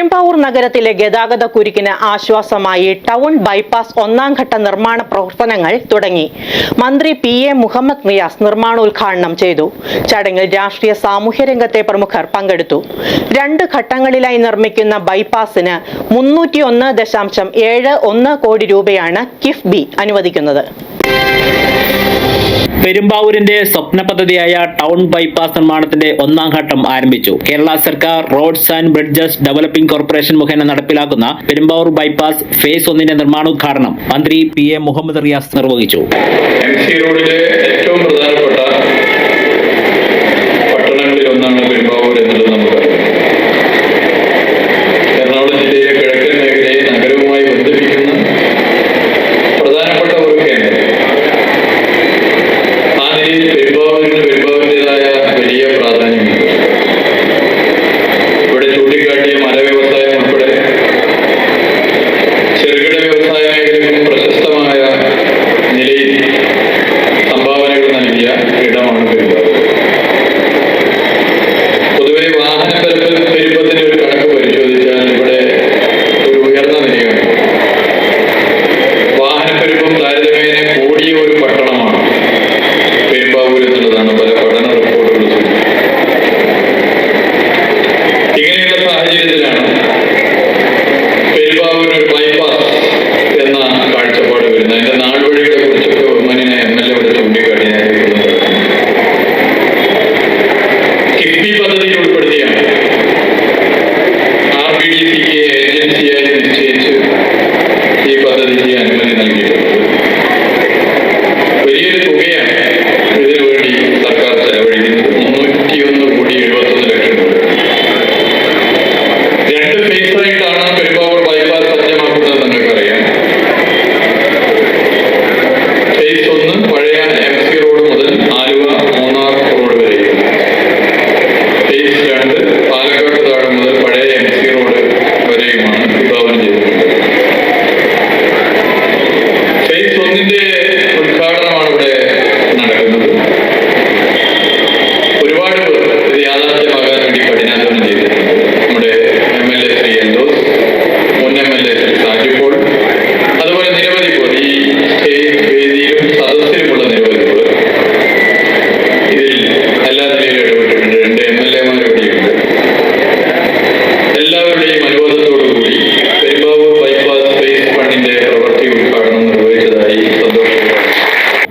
പെരുമ്പാവൂർ നഗരത്തിലെ ഗതാഗത കുരുക്കിന് ആശ്വാസമായി ടൗൺ ബൈപ്പാസ് ഒന്നാം ഘട്ട നിർമ്മാണ പ്രവർത്തനങ്ങൾ തുടങ്ങി. മന്ത്രി പി എ മുഹമ്മദ് നിയാസ് നിർമ്മാണോദ്ഘാടനം ചെയ്തു. ചടങ്ങിൽ രാഷ്ട്രീയ സാമൂഹ്യ രംഗത്തെ പ്രമുഖർ പങ്കെടുത്തു. രണ്ട് ഘട്ടങ്ങളിലായി നിർമ്മിക്കുന്ന ബൈപ്പാസിന് മുന്നൂറ്റി ഒന്ന് ദശാംശം ഏഴ് ഒന്ന് കോടി രൂപയാണ് കിഫ്ബി അനുവദിക്കുന്നത്. പെരുമ്പാവൂരിന്റെ സ്വപ്ന പദ്ധതിയായ ടൗൺ ബൈപ്പാസ് നിർമ്മാണത്തിന്റെ ഒന്നാം ഘട്ടം ആരംഭിച്ചു. കേരള സർക്കാർ roads and bridges developing corporation മുഖേന നടപ്പിലാക്കുന്ന പെരുമ്പാവൂർ ബൈപ്പാസ് ഫേസ് ഒന്നിന്റെ നിർമ്മാണോദ്ഘാടനം മന്ത്രി പി എ മുഹമ്മദ് റിയാസ് നിർവഹിച്ചു.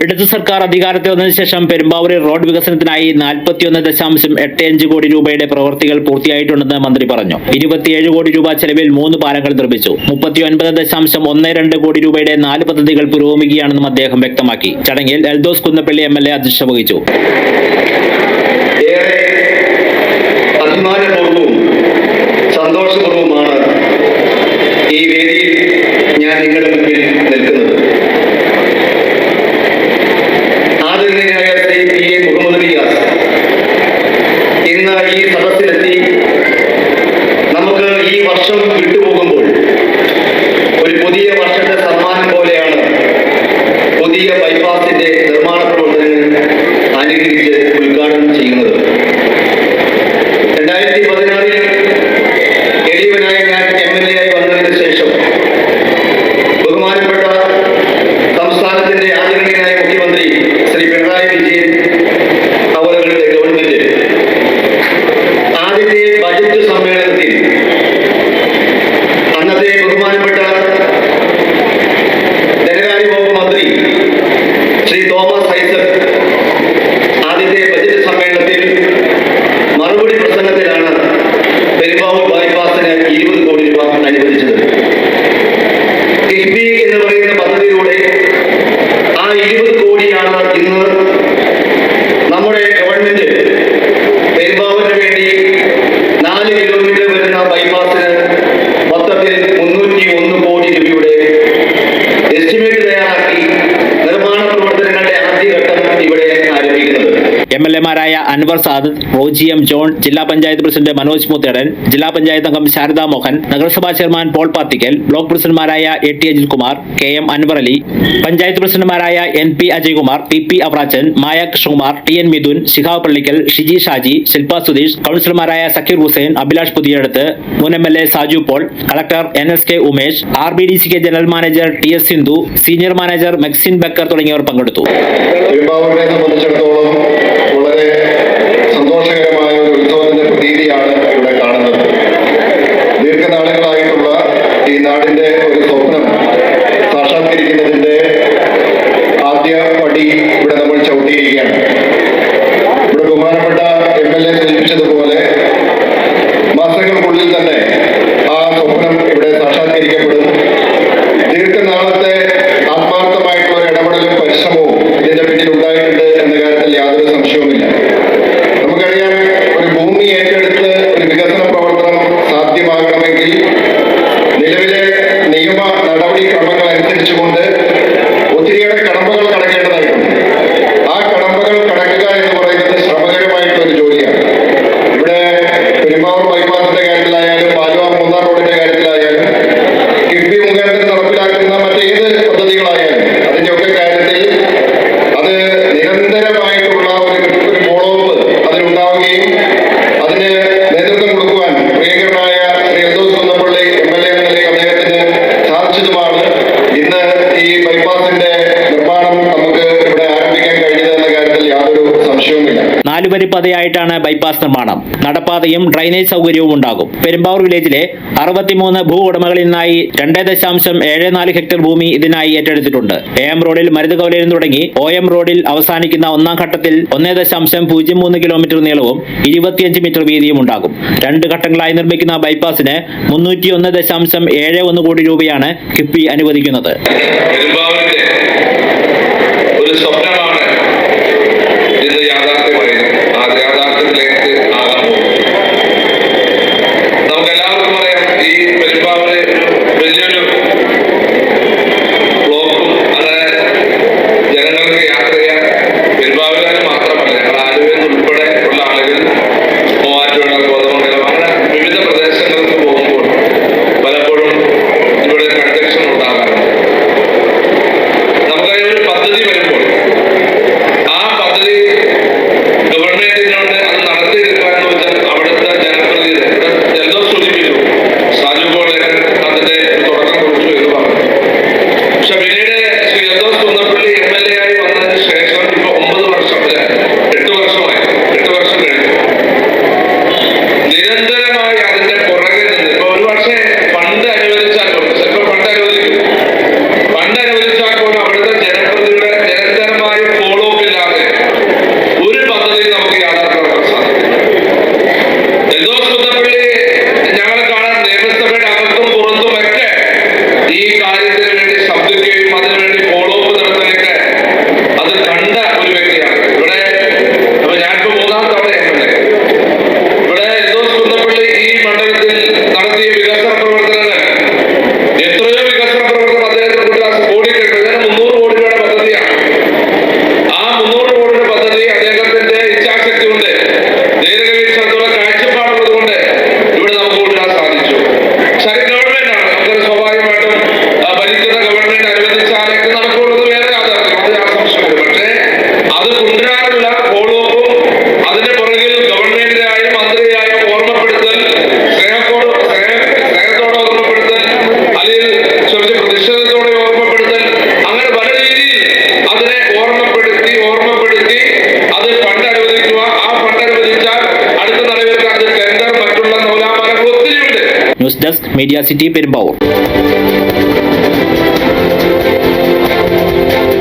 ഇടതു സർക്കാർ അധികാരത്തിൽ വന്നതിന് ശേഷം പെരുമ്പാവൂരിൽ റോഡ് വികസനത്തിനായി നാൽപ്പത്തിയൊന്ന് ദശാംശം എട്ട് അഞ്ച് കോടി രൂപയുടെ പ്രവൃത്തികൾ പൂർത്തിയായിട്ടുണ്ടെന്ന് മന്ത്രി പറഞ്ഞു. ഇരുപത്തിയേഴ് കോടി രൂപ ചെലവിൽ മൂന്ന് പാലങ്ങൾ നിർമ്മിച്ചു. മുപ്പത്തിയൊൻപത് ദശാംശം ഒന്ന് രണ്ട് കോടി രൂപയുടെ നാല് പദ്ധതികൾ പുരോഗമിക്കുകയാണെന്നും അദ്ദേഹം വ്യക്തമാക്കി. ചടങ്ങിൽ Eldhose Kunnappilly M L A അധ്യക്ഷത വഹിച്ചു. எடுத்து എം എൽ എമാരായ അൻവർ സാദത്ത് റോജി എം ജോൺ ജില്ലാ പഞ്ചായത്ത് പ്രസിഡന്റ് മനോജ് മുത്തേടൻ ജില്ലാ പഞ്ചായത്ത് അംഗം ശാരദാ മോഹൻ നഗരസഭാ ചെയർമാൻ പോൾ പാത്തിക്കൽ ബ്ലോക്ക് പ്രസിഡന്റുമാരായ A T Ajilkumar K M Anwar Ali panchayat പ്രസിഡന്റുമാരായ N P Ajaykumar P P Avarachan Maya Krishnakumar T N Mithun Shihab Pallikkal Shiji Shaji Shilpa Sudheesh കൌൺസിലർമാരായ Zakir Hussain Abhilash Puthiyedath മുൻ M L A Saju Paul collector N S K Umesh R B D C K general manager T S Sindhu senior manager Mexin Bakkar തുടങ്ങിയവർ പങ്കെടുത്തു. സംബന്ധിച്ചിടത്തോളം പാതയായിട്ടാണ് bypass നിർമ്മാണം. നടപ്പാതയും drainage സൗകര്യവും ഉണ്ടാകും. പെരുമ്പാവൂർ വില്ലേജിലെ അറുപത്തിമൂന്ന് ഭൂ ഉടമകളിൽ നിന്നായി രണ്ടേ ദശാംശം ഏഴ് നാല് ഹെക്ടർ ഭൂമി ഇതിനായി ഏറ്റെടുത്തിട്ടുണ്ട്. എ എം റോഡിൽ മരുതുകവലയിൽ തുടങ്ങി ഒ എം റോഡിൽ അവസാനിക്കുന്ന ഒന്നാം ഘട്ടത്തിൽ ഒന്നേ ദശാംശം പൂജ്യം മൂന്ന് കിലോമീറ്റർ നീളവും ഇരുപത്തിയഞ്ച് മീറ്റർ വീതിയും ഉണ്ടാകും. രണ്ട് ഘട്ടങ്ങളായി നിർമ്മിക്കുന്ന ബൈപ്പാസിന് മുന്നൂറ്റി ഒന്ന് ദശാംശം ഏഴ് ഒന്ന് കോടി രൂപയാണ് കിഫ്ബി അനുവദിക്കുന്നത്. ഒരു സ്വപ്നമാണ് നടത്തിയ വികസന പ്രവർത്തനങ്ങൾ. എത്രയോ വികസന പ്രവർത്തനം അദ്ദേഹത്തിന് കൊണ്ട് ഓടിക്കഴിഞ്ഞു ഇതിന് മുന്നൂറ് കോടി രൂപയുടെ പദ്ധതിയാണ്. ആ മുന്നൂറ് കോടിയുടെ പദ്ധതി അദ്ദേഹത്തിന്റെ ഇച്ഛാശക്തി കൊണ്ട് ദീർഘവീക്ഷണത്തോടെ കാഴ്ചപ്പാടുള്ളത് കൊണ്ട് ഇവിടെ നമുക്ക് കൊണ്ടുവരാൻ സാധിച്ചു. ശരി ഗവൺമെന്റ് ആണ്. നമുക്കൊരു സ്വാഭാവികമായിട്ടും Thus, Media City Permbur.